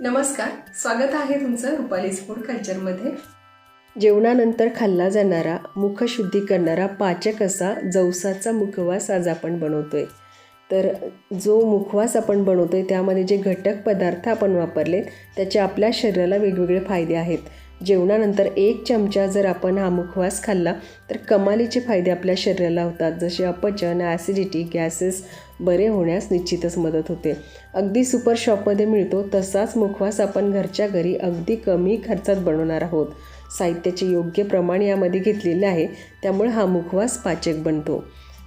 नमस्कार स्वागत आहे तुमचं रुपालीज फूड कल्चरमध्ये जेवणानंतर खाल्ला जाणारा मुखशुद्धी करणारा पाचक असा जवसाचा मुखवास आज आपण बनवतोय. तर जो मुखवास आपण बनवतोय त्यामध्ये जे घटक पदार्थ आपण वापरले त्याचे आपल्या शरीराला वेगवेगळे फायदे आहेत. जेवणानंतर एक चमचा जर आपण हा मुखवास खाल्ला तर कमालीचे फायदे आपल्या शरीराला होतात. जसे अपचन ॲसिडिटी गॅसेस बरे होण्यास निश्चितच मदत होते. अगदी सुपर शॉपमध्ये मिळतो तसाच मुखवास आपण घरच्या घरी अगदी कमी खर्चात बनवणार आहोत. साहित्याचे योग्य प्रमाण यामध्ये घेतलेले आहे त्यामुळे हा मुखवास पाचक बनतो.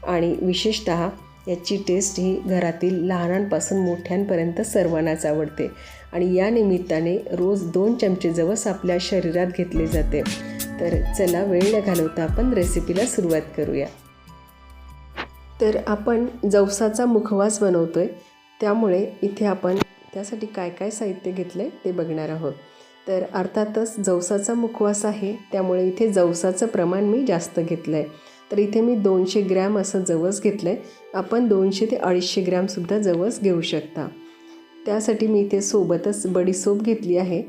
आणि विशेषतः याची टेस्ट ही घरातील लहानांपासून मोठ्यांपर्यंत सर्वांनाच आवडते. आणि या निमित्ताने रोज दोन चमचे जवस आपल्या शरीरात घेतले जाते. तर चला वेळ न घालवता आपण रेसिपीला सुरुवात करूया. तर आपण जवसाचा मुखवास बनवतो आहे त्यामुळे इथे आपण त्यासाठी काय काय साहित्य घेतलं आहे ते बघणार आहोत. तर अर्थातच जवसाचा मुखवास आहे. त्यामुळे इथे जवसाचं प्रमाण मी जास्त घेतलं आहे तर इथे मी दोनशे ग्रॅम असं जवस घेतलं आहे आपण दोनशे ते अडीचशे ग्रॅमसुद्धा जवस घेऊ शकता. त्यासाठी मी इथे सोबतच बडीसोप घेतली आहे.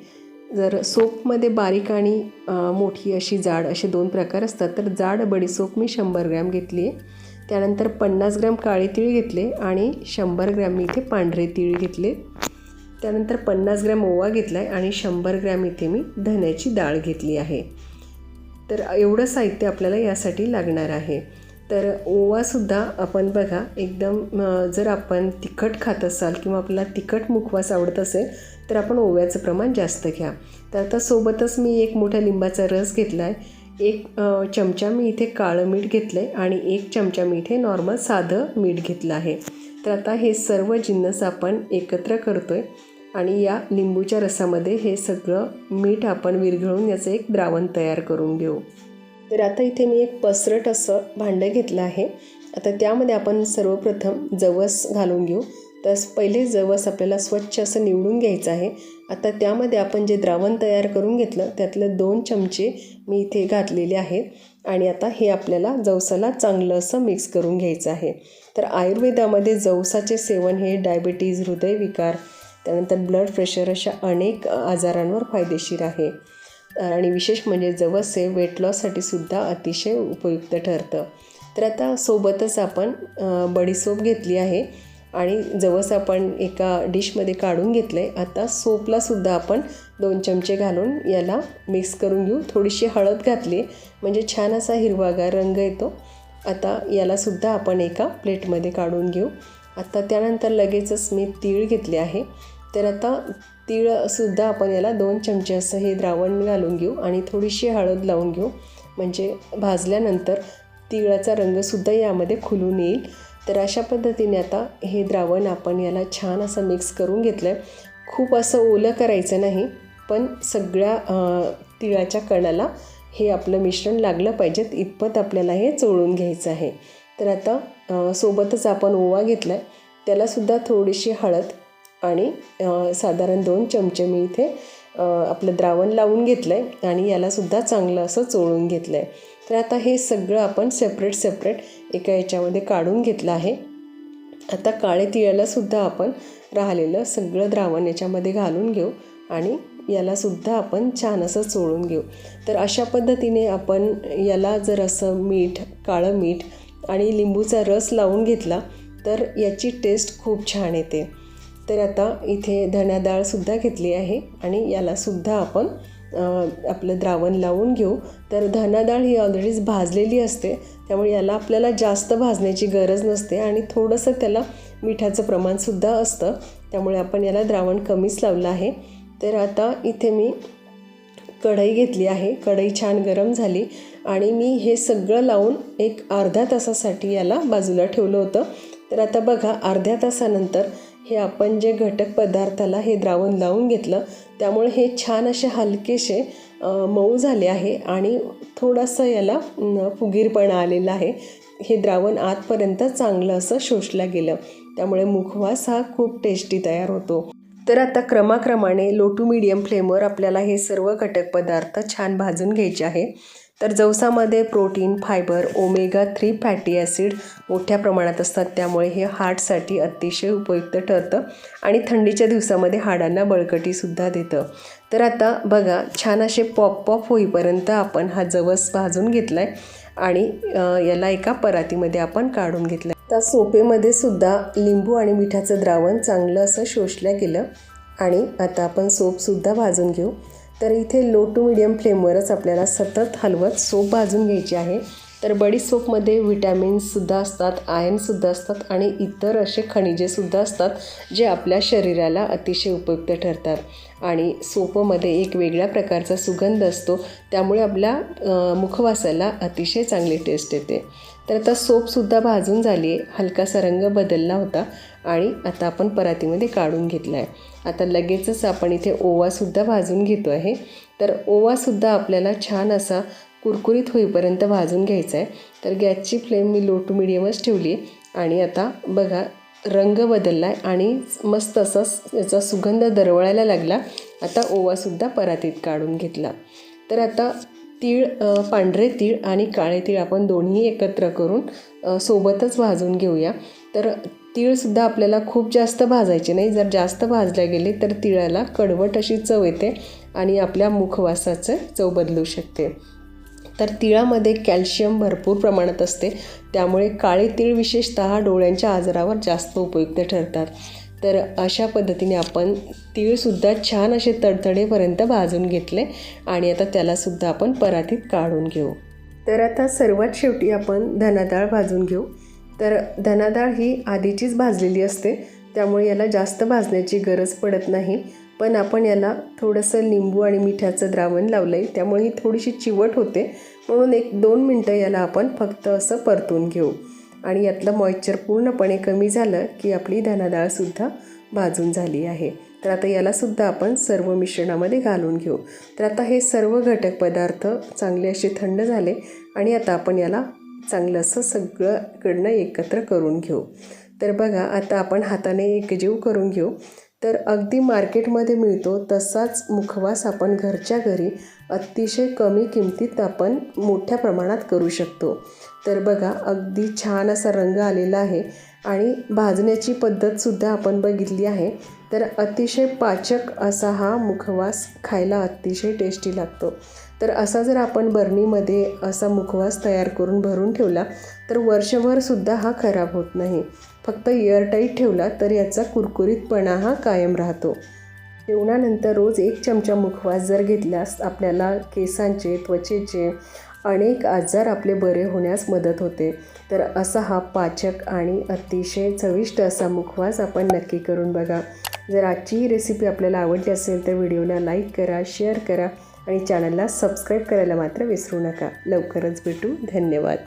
जर सोपमध्ये बारीक आणि मोठी अशी जाड असे दोन प्रकार असतात तर जाड बडीसोप मी शंभर ग्रॅम घेतली आहे. त्यानंतर पन्नास ग्रॅम काळे तीळ घेतले आणि शंभर ग्रॅम मी इथे पांढरे तीळ घेतले. त्यानंतर पन्नास ग्रॅम ओवा घेतला आहे आणि शंभर ग्रॅम इथे मी धन्याची डाळ घेतली आहे. तर एवढं साहित्य आपल्याला यासाठी लागणार आहे. तर ओवासुद्धा आपण बघा एकदम जर आपण तिखट खात असाल किंवा आपला तिखट मुखवास आवडत असेल तर आपण ओव्याचं प्रमाण जास्त घ्या. तर आता सोबतच मी एक मोठा लिंबाचा रस घेतला आहे एक चमचा मी इथे काळं मीठ घेतलं आहे आणि एक चमचा मी इथे नॉर्मल साधं मीठ घेतलं आहे. तर आता हे सर्व जिन्नस आपण एकत्र करतो आहे आणि या लिंबूच्या रसामध्ये हे सगळं मीठ आपण विरघळून याचं एक द्रावण तयार करून घेऊ. तर आता इथे मी एक पसरट असं भांडं घेतलं आहे. आता त्यामध्ये आपण सर्वप्रथम जवस घालून घेऊ. तर पहिले जवस आपल्याला स्वच्छ असं निवडून घ्यायचं आहे. आता त्यामध्ये आपण जे द्रावण तयार करून घेतलं त्यातलं दोन चमचे मी इथे घातलेले आहेत. आणि आता हे आपल्याला जवसाला चांगलं असं मिक्स करून घ्यायचं आहे. तर आयुर्वेदामध्ये जवसाचे सेवन हे डायबिटीज हृदयविकार त्यानंतर ब्लड प्रेशर अशा अनेक आजारांवर फायदेशीर आहे. आणि विशेष म्हणजे जवस हे वेट लॉससाठी सुद्धा अतिशय उपयुक्त ठरतं. तर आता सोबतच आपण बडीसोप घेतली आहे आणि जवस आपण एका डिशमध्ये काढून घेतलं आहे आता सोपलासुद्धा आपण दोन चमचे घालून याला मिक्स करून घेऊ. थोडीशी हळद घातली म्हणजे छान असा हिरवागार रंग येतो. आता यालासुद्धा आपण एका प्लेटमध्ये काढून घेऊ. आता त्यानंतर लगेचच मी तीळ घेतले आहे. तर आता तीळसुद्धा आपण याला दोन चमचे असं हे द्रावण घालून घेऊ आणि थोडीशी हळद लावून घेऊ. म्हणजे भाजल्यानंतर तिळाचा रंगसुद्धा यामध्ये खुलून येईल. तर अशा पद्धतीने आता हे द्रावण आपण याला छान असं मिक्स करून घेतलं आहे खूप असं ओलं करायचं नाही पण सगळ्या तिळाच्या कणाला हे आपलं मिश्रण लागलं पाहिजेत इतपत आपल्याला हे चोळून घ्यायचं आहे. तर आता सोबतच आपण ओवा घेतला आहे त्यालासुद्धा थोडीशी हळद आणि साधारण दोन चमचे मी इथे आपलं द्रावण लावून घेतलं आहे आणि यालासुद्धा चांगलं असं चोळून घेतलं आहे तर आता हे सगळं आपण सेपरेट सेपरेट एका याच्यामध्ये काढून घेतलं आहे. आता काळे तिळालासुद्धा आपण राहिलेलं सगळं द्रावण याच्यामध्ये घालून घेऊ आणि यालासुद्धा आपण छान असं चोळून घेऊ. तर अशा पद्धतीने आपण याला जर असं मीठ काळं मीठ आणि लिंबूचा रस लावून घेतला तर याची टेस्ट खूप छान येते. तर आता इथे धण्या डाळसुद्धा घेतली आहे आणि यालासुद्धा आपण आपलं द्रावण लावून घेऊ. तर धना डाळ ही ऑलरेडीच भाजलेली असते त्यामुळे याला आपल्याला जास्त भाजण्याची गरज नसते आणि थोडंसं त्याला मिठाचं प्रमाणसुद्धा असतं त्यामुळे आपण याला द्रावण कमीच लावलं आहे. तर आता इथे मी कढई घेतली आहे कढई छान गरम झाली आणि मी हे सगळं लावून एक अर्ध्या तासासाठी याला बाजूला ठेवलं होतं. तर आता बघा अर्ध्या तासानंतर हे आपण जे घटक पदार्थाला हे द्रावण लावून घेतलं त्यामुळे हे छान असे हलकेसे मऊ झाले आहे आणि थोडंसं याला फुगीरपणा आलेला आहे. हे द्रावण आतपर्यंत चांगलं असं शोषलं गेलं. त्यामुळे मुखवास हा खूप टेस्टी तयार होतो. तर आता क्रमाक्रमाने लो टू मीडियम फ्लेमवर आपल्याला हे सर्व घटक पदार्थ छान भाजून घ्यायचे आहे. तर जवसामध्ये protein fibre omega three fatty acid मोठ्या प्रमाणात असतात. त्यामुळे हे हार्टसाठी अतिशय उपयुक्त ठरतं आणि थंडीच्या दिवसामध्ये हाडांना बळकटीसुद्धा देतं. तर आता बघा छान असे पॉप पॉप होईपर्यंत आपण हा जवस भाजून घेतला आहे आणि याला एका परातीमध्ये आपण काढून घेतलं त्या सोपेमध्ये सुद्धा लिंबू आणि मिठाचं द्रावण चांगलं असं शोषलं गेलं आणि आता आपण सोपसुद्धा भाजून घेऊ. तर इथे लो टू मिडियम फ्लेमवरच आपल्याला सतत हलवत सोप भाजून घ्यायची आहे. तर बडी सोपमध्ये विटॅमिन्ससुद्धा असतात आयनसुद्धा असतात आणि इतर असे खनिजेसुद्धा असतात जे आपल्या शरीराला अतिशय उपयुक्त ठरतात. आणि सोपमध्ये एक वेगळ्या प्रकारचा सुगंध असतो त्यामुळे आपल्या मुखवासाला अतिशय चांगली टेस्ट येते. तर आता सोपसुद्धा भाजून झाली आहे हलकासा रंग बदलला होता आणि आता आपण परातीमध्ये काढून घेतला आहे आता लगेचच आपण इथे ओवासुद्धा भाजून घेतो आहे. तर ओवासुद्धा आपल्याला छान असा कुरकुरीत होईपर्यंत भाजून घ्यायचं आहे तर गॅसची फ्लेम मी लो टू मिडियमच ठेवली आहे आणि आता बघा रंग बदलला आहे आणि मस्त असा याचा सुगंध दरवळायला लागला. आता ओवासुद्धा परातीत काढून घेतला. तर आता तीळ पांढरे तीळ आणि काळे तीळ आपण दोन्ही एकत्र करून सोबतच भाजून घेऊया. तर तीळसुद्धा आपल्याला खूप जास्त भाजायचे नाही. जर जास्त भाजल्या गेले तर तिळाला कडवट अशी चव येते आणि आपल्या मुखवासाचं चव बदलू शकते. तर तिळामध्ये कॅल्शियम भरपूर प्रमाणात असते. त्यामुळे काळे तीळ विशेषतः डोळ्यांच्या आजारावर जास्त उपयुक्त ठरतात. तर अशा पद्धतीने आपण तीळसुद्धा छान असे तडतडेपर्यंत भाजून घेतले आणि आता त्यालासुद्धा आपण परातीत काढून घेऊ. तर आता सर्वात शेवटी आपण धनाडाळ भाजून घेऊ. तर धनाडाळ ही आधीचीच भाजलेली असते. त्यामुळे याला जास्त भाजण्याची गरज पडत नाही. पण आपण याला थोडंसं लिंबू आणि मिठाचं द्रावण लावलं आहे त्यामुळे ही थोडीशी चिवट होते. म्हणून एक दोन मिनटं याला आपण फक्त असं परतून घेऊ. आणि यातलं मॉइश्चर पूर्णपणे कमी झालं की आपली धनाडाळसुद्धा भाजून झाली आहे. तर आता यालासुद्धा आपण सर्व मिश्रणामध्ये घालून घेऊ. तर आता हे सर्व घटक पदार्थ चांगले असे थंड झाले आणि आता आपण याला चांगलं असं सगळंकडनं एकत्र करून घेऊ. तर बघा आता आपण हाताने एकजीव करून घेऊ. तर अगदी मार्केटमध्ये मिळतो तसाच मुखवास आपण घरच्या घरी अतिशय कमी किमतीत आपण मोठ्या प्रमाणात करू शकतो. तर बघा अगदी छान असा रंग आलेला आहे आणि भाजण्याची पद्धतसुद्धा आपण बघितली आहे. तर अतिशय पाचक असा हा मुखवास खायला अतिशय टेस्टी लागतो. तर असा जर आपण बरणीमध्ये असा मुखवास तयार करून भरून ठेवला तर वर्षभरसुद्धा हा खराब होत नाही. फक्त एअरटाईट ठेवला तर याचा कुरकुरीतपणा हा कायम राहतो. जेवणानंतर रोज एक चमचा मुखवास जर घेतल्यास आपल्याला केसांचे त्वचेचे अनेक आजार आपले बरे होण्यास मदत होते. तर असा हा पाचक आणि अतिशय चविष्ट असा मुखवास आपण नक्की करून बघा. जर आजची ही रेसिपी आपल्याला आवडली असेल तर व्हिडिओला लाईक करा शेअर करा. आणि चॅनलला सबस्क्राईब करायला मात्र विसरू नका. लवकरच भेटू. धन्यवाद.